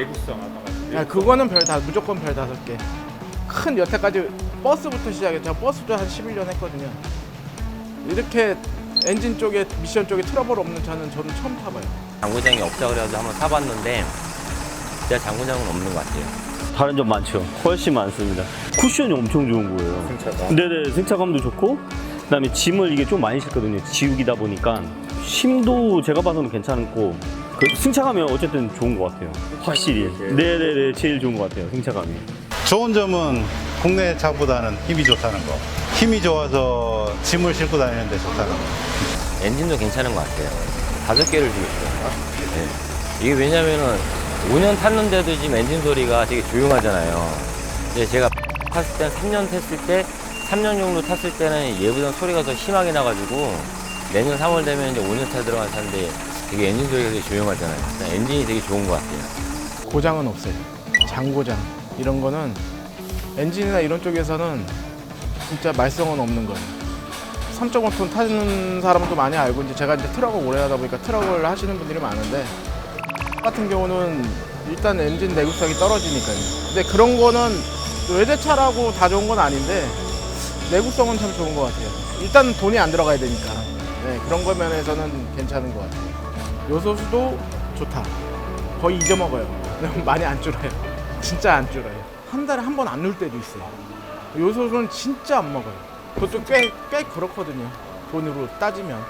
내구성 아까 말씀. 야, 그거는 별 다, 무조건 별 다섯 개. 큰 여태까지 버스부터 시작해. 제가 버스도 한 11년 했거든요. 이렇게 엔진 쪽에, 미션 쪽에 트러블 없는 차는 저는 처음 타봐요. 장고장이 없다 그래가지고 한번 사봤는데 진짜 장고장은 없는 것 같아요. 다른 점 많죠. 훨씬 많습니다. 쿠션이 엄청 좋은 거예요. 승차가. 네네, 승차감도 좋고, 그 다음에 짐을 이게 좀 많이 싣거든요. 지우기다 보니까 힘도 제가 봐서는 괜찮고, 그 승차감이 어쨌든 좋은 것 같아요. 확실히. 네네네, 제일 좋은 것 같아요. 승차감이. 좋은 점은 국내 차보다는 힘이 좋다는 거. 힘이 좋아서 짐을 싣고 다니는데 좋다는 거. 엔진도 괜찮은 것 같아요. 다섯 개를 주고 있어요. 네. 이게 왜냐면은 5년 탔는데도 지금 엔진 소리가 되게 조용하잖아요. 근데 제가 탔을 때 3년 탔을 때 3년 정도 탔을 때는 얘보다 소리가 더 심하게 나가지고 내년 3월 되면 이제 5년 차 들어간 차인데 되게 엔진 소리가 되게 조용하잖아요. 엔진이 되게 좋은 것 같아요. 고장은 없어요. 장고장 이런 거는 엔진이나 이런 쪽에서는 진짜 말썽은 없는 거예요. 3.5톤 타는 사람도 많이 알고 이제 제가 이제 트럭을 오래 하다 보니까 트럭을 하시는 분들이 많은데 같은 경우는 일단 엔진 내구성이 떨어지니까요. 근데 그런 거는 외제차라고 다 좋은 건 아닌데 내구성은 참 좋은 것 같아요. 일단 돈이 안 들어가야 되니까 네, 그런 거 면에서는 괜찮은 것 같아요. 요소수도 좋다. 거의 잊어먹어요. 많이 안 줄어요. 진짜 안 줄어요. 한 달에 한 번안 넣을 때도 있어요. 요소수는 진짜 안 먹어요. 그것도 꽤, 꽤 그렇거든요. 돈으로 따지면.